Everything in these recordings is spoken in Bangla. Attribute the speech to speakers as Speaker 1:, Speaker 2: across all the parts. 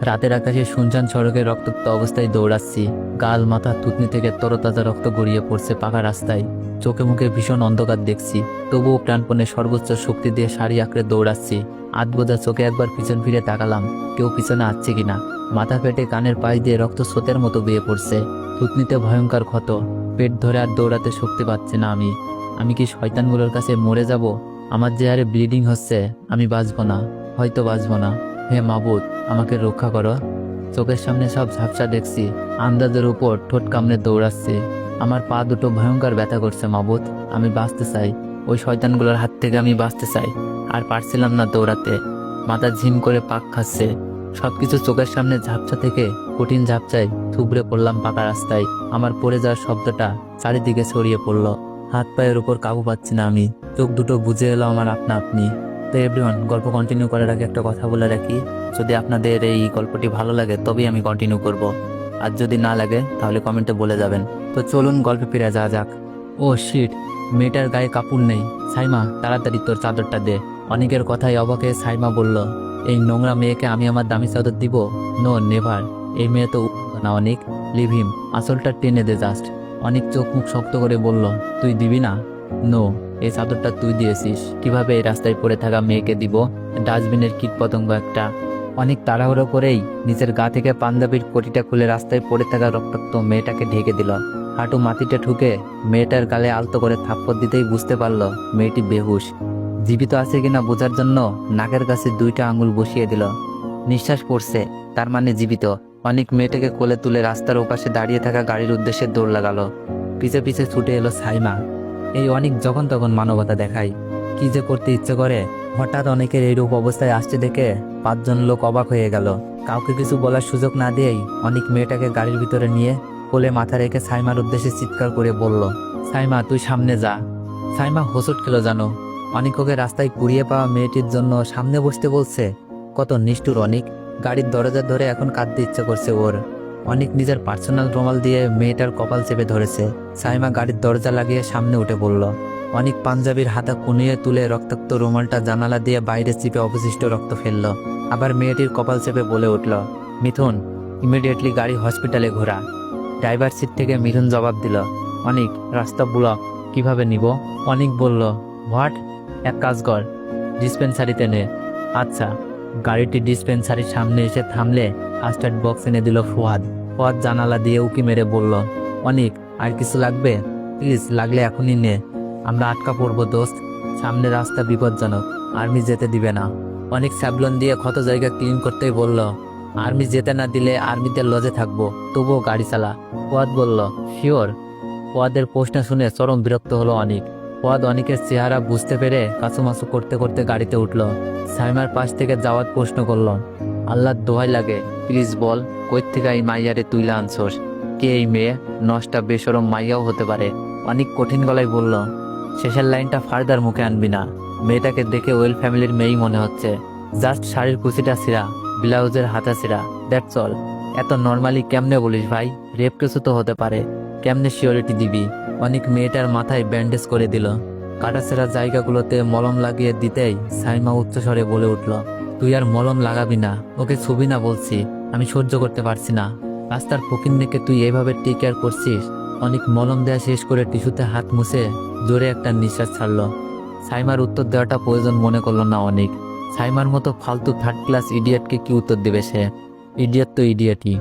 Speaker 1: রাতের আকাশে শুনশান সড়কে রক্তাক্ত অবস্থায় দৌড়াচ্ছি। গাল, মাথা, থুতনি থেকে তরতাজা রক্ত গড়িয়ে পড়ছে পাকা রাস্তায়। চোখে মুখে ভীষণ অন্ধকার দেখছি। তবুও প্রাণপণে সর্বোচ্চ শক্তি দিয়ে শাড়ি আঁকড়ে দৌড়াচ্ছি। আধ বোঝা চোখে একবার পিছন ফিরে তাকালাম, কেউ পিছনে আসছে কিনা। মাথা ফেটে কানের পাশ দিয়ে রক্ত স্রোতের মতো বেয়ে পড়ছে। থুতনিতে ভয়ঙ্কর ক্ষত। পেট ধরে আর দৌড়াতে শক্তি পাচ্ছে না আমি। আমি কি শয়তানগুলোর কাছে মরে যাব? আমার যে হারে ব্লিডিং হচ্ছে, আমি বাঁচবো না, হয়তো বাঁচবো না। হে মাবুদ। আমাকে রক্ষা করো। চোখের সামনে সব ঝাপসা দেখছি। আন্দাজের উপর ঠোঁট কামড়ে দৌড়াচ্ছে। আমার পা দুটো ভয়ঙ্কর ব্যথা করছে, মাবুদ। আমি বাঁচতে চাই। ওই শয়তানগুলোর হাত থেকে আমি বাঁচতে চাই। আর পারছিলাম না দৌড়াতে। মাথা ঝিম করে পাক খাচ্ছে। সবকিছু চোখের সামনে ঝাপসা থেকে কঠিন ঝাপচায় থুবড়ে পড়লাম পাকা রাস্তায়। আমার পড়ে যাওয়ার শব্দটা চারিদিকে ছড়িয়ে পড়ল। হাত পায়ের উপর কাবু পাচ্ছি না আমি। চোখ দুটো বুঝে এলো আমার আপনা আপনি তো এভরিওয়ান গল্প কন্টিনিউ করার আগে একটা কথা বলে রাখি। যদি আপনাদের এই গল্পটি ভালো লাগে, তবেই আমি কন্টিনিউ করব। আর যদি না লাগে, তাহলে কমেন্টে বলে যাবেন। তো চলুন গল্পে ফিরে যাওয়া যাক। ও শিট মেয়েটার গায়ে কাপড় নেই। সাইমা, তাড়াতাড়ি তোর চাদরটা দে। অনেকের কথায় অবাকে সাইমা বলল, এই নোংরা মেয়েকে আমি আমার দামি চাদর দিব? নো নেভার এই মেয়ে তো না অনেক। লিভিম, আসলটা টেনে দে জাস্ট অনেক চোখ মুখ শক্ত করে বলল, তুই দিবি না? নো এই চাদরটা তুই দিয়েছিস। কীভাবে এই রাস্তায় পড়ে থাকা মেয়েকে দিব? ডাস্টবিনের কীট পতঙ্গ একটা। অনেক তাড়াহুড়ো করেই নিজের গা থেকে পাঞ্জাবির কোটিটা খুলে রাস্তায় পড়ে থাকা রক্তাক্ত মেয়েটাকে ঢেকে দিল। হাঁটু মাটিটা ঠুকে মেয়েটার গালে আলতো করে থাপ্পড় দিতেই বুঝতে পারল মেয়েটি বেহুশ। জীবিত আছে কিনা বোঝার জন্য নাকের কাছে দুইটা আঙুল বসিয়ে দিল। নিঃশ্বাস পড়ছে, তার মানে জীবিত। অনেক মেয়েটাকে কোলে তুলে রাস্তার ওপাশে দাঁড়িয়ে থাকা গাড়ির উদ্দেশ্যে দৌড় লাগালো। পিছে পিছে ছুটে এলো সাইমা। এই অনেক যখন তখন মানবতা দেখায়। কি যে করতে ইচ্ছে করে, হঠাৎ অনেকের এইরূপ অবস্থায় আসছে দেখে পাঁচজন লোক অবাক হয়ে গেল। কাউকে কিছু বলার সুযোগ না দিয়েই অনেক মেয়েটাকে গাড়ির ভিতরে নিয়ে কোলে মাথা রেখে সাইমার উদ্দেশ্যে চিৎকার করে বলল, সাইমা, তুই সামনে যা। সাইমা হোসট খেলো জানো। অনেক ওকে রাস্তায় কুড়িয়ে পাওয়া মেয়েটির জন্য সামনে বসতে বলছে, কত নিষ্ঠুর অনেক। গাড়ির দরজা ধরে এখন কাঁদতে ইচ্ছে করছে ওর। অনেক নিজের পার্সোনাল রুমাল দিয়ে মেয়েটার কপাল চেপে ধরেছে। সাইমা গাড়ির দরজা লাগিয়ে সামনে উঠে পড়ল। অনেক পাঞ্জাবির হাতা কুনিয়ে তুলে রক্তাক্ত রুমালটা জানালা দিয়ে বাইরে চিপে অবশিষ্ট রক্ত ফেলল। আবার মেয়েটির কপাল চেপে বলে উঠল, মিথুন ইমিডিয়েটলি গাড়ি হসপিটালে ঘোরা। ড্রাইভার সিট থেকে মিথুন জবাব দিল, অনেক, রাস্তা ব্লক কীভাবে নিব? অনেক বলল, হোয়াট? এক কাজ কর ডিসপেন্সারিতে নে। আচ্ছা। গাড়িটি ডিসপেন্সারির সামনে এসে থামলে ফাস্টার্ড বক্স এনে দিল ফুয়াদ। ফুয়াদ জানালা দিয়ে উকি মেরে বলল, অনেক, আর কিছু লাগবে? প্লিজ, লাগলে এখনই নে। আমরা আটকা পড়ব, দোস্ত। সামনে রাস্তা বিপজ্জনক, আর্মি যেতে দিবে না। অনেক স্যাবলন দিয়ে ক্ষত জায়গা ক্লিন করতেই বলল, আর্মি যেতে না দিলে আর্মিতে লজে থাকব, তবুও গাড়ি চালা। ফুয়াদ বলল, শিওর। ফুয়াদের প্রশ্ন শুনে চরম বিরক্ত হলো অনেক। ফুয়াদ অনেকের চেহারা বুঝতে পেরে কাছুমাছু করতে করতে গাড়িতে উঠল। সাইমার পাশ থেকে যাওয়ার প্রশ্ন করল আল্লাহর দোহাই লাগে। প্লিজ বল কই থেকে এই মাইয়ারে তুইলা আনছোস? কে এই মেয়ে? নষ্টা বেসরম মাইয়াও হতে পারে। অনেক কঠিন গলায় বলল, শেষের লাইনটা ফার্দার মুখে আনবি না। মেয়েটাকে দেখে ওয়েল ফ্যামিলির মেয়েই মনে হচ্ছে। জাস্ট শাড়ির কুচিটা ছিঁড়া, ব্লাউজের হাতা ছিঁড়া। That's all. এত নর্মালি কেমনে বলিস ভাই? রেপ কিছু তো হতে পারে। কেমনে শিওরিটি দিবি? অনেক মেয়েটার মাথায় ব্যান্ডেজ করে দিল। কাটাছেরা জায়গাগুলোতে মলম লাগিয়ে দিতেই সাইমা উচ্চস্বরে বলে উঠল তুই আর মলম লাগাবি না, ওকে ছবি না বলছি, আমি সহ্য করতে পারছি না। রাস্তার দেখে তুই এভাবে টেক কেয়ার করছিস? অনেক মলম দেয়া শেষ করে টিস্যুতে হাত মুছে জোরে একটা নিঃশ্বাস ছাড়ল। সাইমার উত্তর দেওয়াটা প্রয়োজন মনে করল না অনেক। সাইমার মতো ফালতু থার্ড ক্লাস ইডিয়েটকে কি উত্তর দেবে সে? ইডিয়েট তো ইডিয়েটই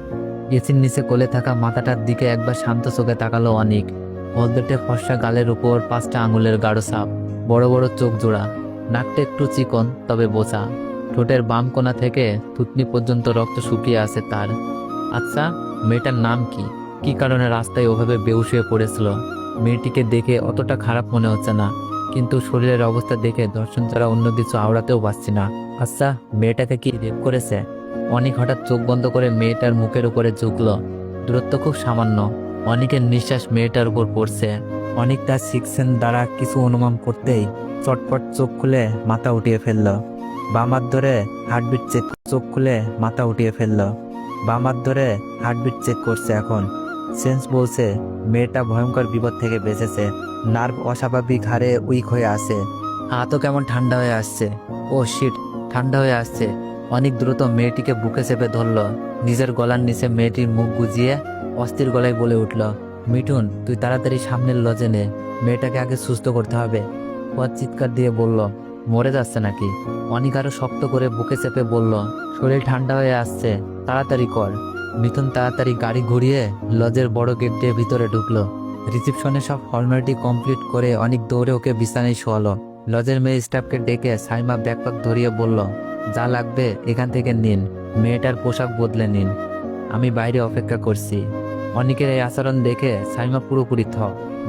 Speaker 1: এসির নিচে কোলে থাকা মাথাটার দিকে একবার শান্ত চোখে তাকালো অনেক। হলদেটে ফর্সা গালের উপর পাঁচটা আঙুলের গাঢ় সাপ বড় বড় চোখ জোড়া। নাকটা একটু চিকন, তবে বোচা ঠোঁটের বাম কোণা থেকে থুতনি পর্যন্ত রক্ত শুকিয়ে আছে তার। আচ্ছা মেয়েটার নাম কি? কি কারণে রাস্তায় ওভাবে বেউস হয়ে পড়েছিল? মেয়েটিকে দেখে অতটা খারাপ মনে হচ্ছে না, কিন্তু শরীরের অবস্থা দেখে দর্শন ছাড়া অন্য কিছু আওড়াতেও পারছি না। আচ্ছা মেয়েটাকে কি রেপ করেছে? অনেক হঠাৎ চোখ বন্ধ করে মেয়েটার মুখের উপরে ঝুঁকলো। দূরত্ব খুব সামান্য। অনেকের নিঃশ্বাস মেয়েটার উপর পড়ছে। অনেক তার সিক্সেন দ্বারা কিছু অনুমান করতেই চটপট চোখ খুলে মাথা উঠিয়ে ফেলল। বাম হাত ধরে হার্টবিট চেক চোখ খুলে মাথা উঠিয়ে ফেলল। বাম হাত ধরে হার্টবিট চেক করছে এখন। সেন্স বলছে, মেয়েটা ভয়ঙ্কর বিপদ থেকে বেঁচেছে। নার্ভ অস্বাভাবিক হারে উইক হয়ে আছে। হাতও কেমন ঠান্ডা হয়ে আসছে। ও শিট, ঠান্ডা হয়ে আসছে। অনেক দ্রুত মেয়েটিকে বুকে চেপে ধরল। নিজের গলার নিচে মেয়েটির মুখ গুজিয়ে অস্থির গলায় বলে উঠল, মিঠুন, তুই তাড়াতাড়ি সামনের লজে নে। মেয়েটাকে আগে সুস্থ করতে হবে। পথ চিৎকার দিয়ে বলল, মরে যাচ্ছে নাকি? অনেক আরও শক্ত করে বুকে চেপে বলল, শরীর ঠান্ডা হয়ে আসছে, তাড়াতাড়ি কর। মিথুন তাড়াতাড়ি গাড়ি ঘুরিয়ে লজের বড় গেট দিয়ে ভিতরে ঢুকলো। রিসিপশনে সব ফর্মালিটি কমপ্লিট করে অনেক দৌড়ে ওকে বিছানায় শোয়ালো। লজের মেয়ে স্টাফকে ডেকে সাইমা ব্যাকপ্যাক ধরিয়ে বলল, যা লাগবে এখান থেকে নিন, মেয়েটার পোশাক বদলে নিন। আমি বাইরে অপেক্ষা করছি। অনেকের এই আচরণ দেখে সাইমা পুরোপুরি থ।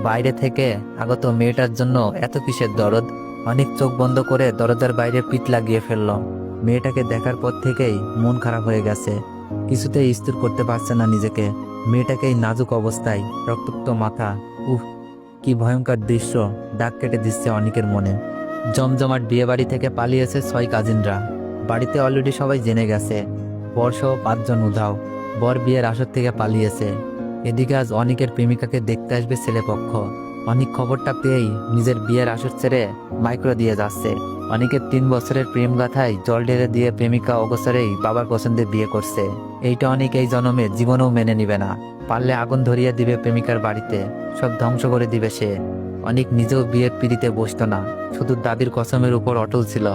Speaker 1: বাইরে থেকে আগত মেয়েটার জন্য এত কিসের দরদ? অনেক চোখ বন্ধ করে দরজার বাইরে পিঠ লাগিয়ে ফেলল মেয়েটাকে দেখার পর থেকেই মন খারাপ হয়ে গেছে। কিছুতেই স্থির করতে পারছে না নিজেকে। মেয়েটাকে এই নাজুক অবস্থায় রক্তাক্ত মাথা উহ কি ভয়ঙ্কর দৃশ্য, দাগ কেটে দিচ্ছে অনেকের মনে। জমজমাট বিয়ে বাড়ি থেকে পালিয়েছে ছয় কাজিনরা। বাড়িতে অলরেডি সবাই জেনে গেছে। বর্ষও পাঁচজন উধাও। বর বিয়ের আসর থেকে পালিয়েছে। এদিকে আজ অনেকের প্রেমিকাকে দেখতে আসবে ছেলেপক্ষ। অনেক খবরটা পেয়েই নিজের বিয়ের আসর ছেড়ে মাইক্রো দিয়ে যাচ্ছে। অনেকের তিন বছরের প্রেম গাথায় জল ঢেলে দিয়ে প্রেমিকা অবসরেই বাবার পছন্দে বিয়ে করছে। এইটা অনেক এই জন্মে জীবনেও মেনে নিবে না। পারলে আগুন ধরিয়ে দিবে প্রেমিকার বাড়িতে। সব ধ্বংস করে দিবে সে। অনেক নিজেও বিয়ের পিড়িতে বসতো না। শুধু দাদির কসমের উপর অটল ছিল।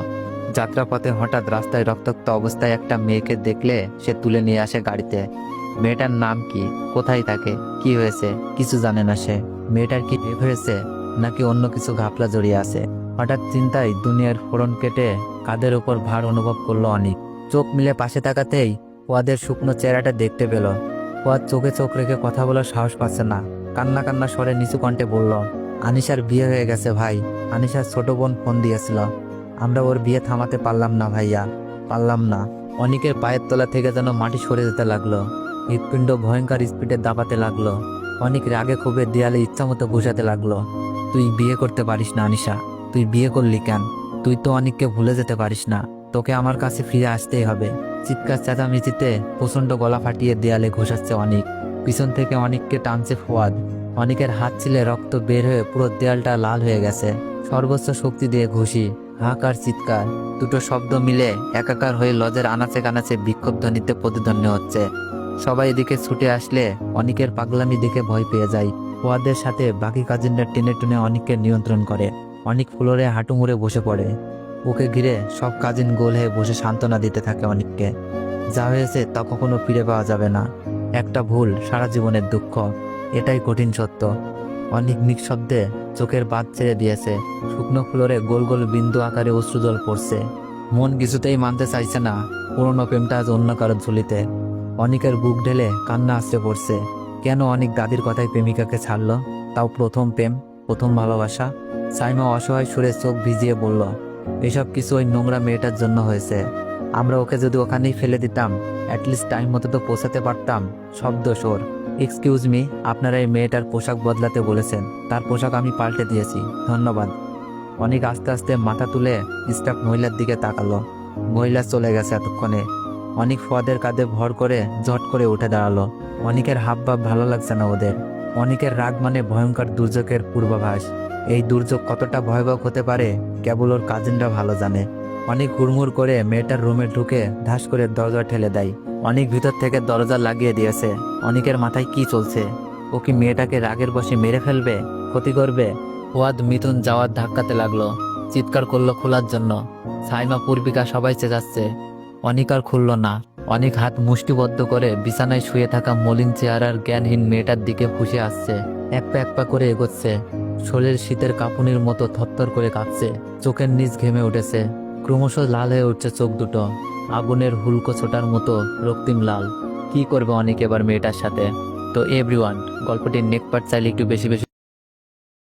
Speaker 1: যাত্রাপথে হঠাৎ রাস্তায় রক্তাক্ত অবস্থায় একটা মেয়েকে দেখলে সে তুলে নিয়ে আসে গাড়িতে। মেয়েটার নাম কি? কোথায় থাকে? কি হয়েছে? কিছু জানে না সে। মেয়েটার কি রেপ হয়েছে নাকি অন্য কিছু ঘাপলা জড়িয়ে আছে? হঠাৎ চিন্তায় দুনিয়ার ফোড়ন কেটে কাদের উপর ভার অনুভব করল অনেক। চোখ মিলে পাশে তাকাতেই ওয়াদের শুকনো চেহারাটা দেখতে পেল। ওয়াদ চোখে চোখ রেখে কথা বলার সাহস পাচ্ছে না। কান্না কান্না স্বরে নিচু কণ্ঠে বলল, আনিশার বিয়ে হয়ে গেছে ভাই। আনিশার ছোট বোন ফোন দিয়েছিল। আমরা ওর বিয়ে থামাতে পারলাম না ভাইয়া, পারলাম না। অনেকের পায়ের তলা থেকে যেন মাটি সরে যেতে লাগল। হৃৎপিণ্ড ভয়ঙ্কর স্পিডে দাপাতে লাগল। অনেক রাগে ক্ষোভে দেয়ালে ইচ্ছা মতো ঘুষাতে লাগল। তুই বিয়ে করতে পারিস না আনিশা তুই বিয়ে করলি কেন? তুই তো অনেককে ভুলে যেতে পারিস না। তোকে আমার কাছে ফিরে আসতেই হবে। চিৎকার চেঁচামেচিতে প্রচণ্ড গলা ফাটিয়ে দেয়ালে ঘষাচ্ছে অনেক। পিছন থেকে অনেককে টানছে ফোয়াদ। অনেকের হাত ছিলে রক্ত বের হয়ে পুরো দেয়ালটা লাল হয়ে গেছে। সর্বোচ্চ শক্তি দিয়ে ঘুষি হাঁকার চিৎকার। দুটো শব্দ মিলে একাকার হয়ে লজের আনাচে কানাচে বিক্ষোভ ধ্বনিতে প্রতিধ্বনি হচ্ছে। সবাই এদিকে ছুটে আসলে অনেকের পাগলামি দেখে ভয় পেয়ে যায়। ওয়াদের সাথে বাকি কাজিনরা টেনে টেনে অনেককে নিয়ন্ত্রণ করে। অনেক ফ্লোরে হাঁটু মুড়ে বসে পড়ে। ওকে ঘিরে সব কাজিন গোল হয়ে বসে সান্ত্বনা দিতে থাকে অনেককে। যা হয়েছে তা কখনো ফিরে পাওয়া যাবে না। একটা ভুল সারা জীবনের দুঃখ। এটাই কঠিন সত্য। অনেক নিঃশব্দে চোখের বাদ ছেড়ে দিয়েছে। শুকনো ফ্লোরে গোল গোল বিন্দু আকারে অশ্রুজল পড়ছে। মন কিছুতেই মানতে চাইছে না। পুরনো প্রেমটা আজ অন্য কারোর ঝুলিতে। অনেকের বুক ঢেলে কান্না আসতে পড়ছে। কেন অনেক দাদির কথায় প্রেমিকাকে ছাড়লো? তাও প্রথম প্রেম, প্রথম ভালোবাসা। সাইমা অসহায় সুরে চোখ ভিজিয়ে বলল, এসব কিছু ওই নোংরা মেয়েটার জন্য হয়েছে। আমরা ওকে যদি ওখানেই ফেলে দিতাম অ্যাটলিস্ট টাইম মতো তো পৌঁছাতে পারতাম, শব্দ সোর এক্সকিউজ মি আপনারা এই মেয়েটার পোশাক বদলাতে বলেছেন। তার পোশাক আমি পাল্টে দিয়েছি, ধন্যবাদ। অনেক আস্তে আস্তে মাথা তুলে স্টাফ মহিলার দিকে তাকালো। মহিলা চলে গেছে এতক্ষণে। অনেক ফোয়াদের কাঁধে ভর করে ঝট করে উঠে দাঁড়াল। অনেকের হাব ভাব ভালো লাগছে না ওদের। অনেকের রাগ মানে ভয়ঙ্কর দুর্যোগের পূর্বাভাস। এই দুর্যোগ কতটা ভয়াবহ হতে পারে, কেবল ওর কাজিনরা ভালো জানে। অনেক হুড়মুড় করে মেয়েটার রুমে ঢুকে ধাস করে দরজা ঠেলে দেয়। অনেক ভিতর থেকে দরজা লাগিয়ে দিয়েছে। অনেকের মাথায় কি চলছে? ও কি মেয়েটাকে রাগের বসে মেরে ফেলবে, ক্ষতি করবে? ওয়াদ মিথুন যাওয়ার ধাক্কাতে লাগল। চিৎকার করল খোলার জন্য। সাইমা পূর্বিকা সবাই চেঁচাচ্ছে। অনেক আর খুলল না। অনেক হাত মুষ্টিবদ্ধ করে বিছানায় শুয়ে থাকা মলিন চেহারার জ্ঞানহীন মেয়েটার দিকে ফুসে আসছে। এক পা এক পা করে এগোচ্ছে। শরীর শীতের কাঁপুনির মতো থরথর করে কাঁপছে। চোখের নিচ ঘেমে উঠেছে। ক্রমশ লাল হয়ে উঠছে চোখ দুটো। আগুনের হুলকো ছোটার মতো রক্তিম লাল। কি করবে অনেক এবার মেয়েটার সাথে? তো এভরিওয়ান, গল্পটির নেক চাইলে একটু বেশি বেশি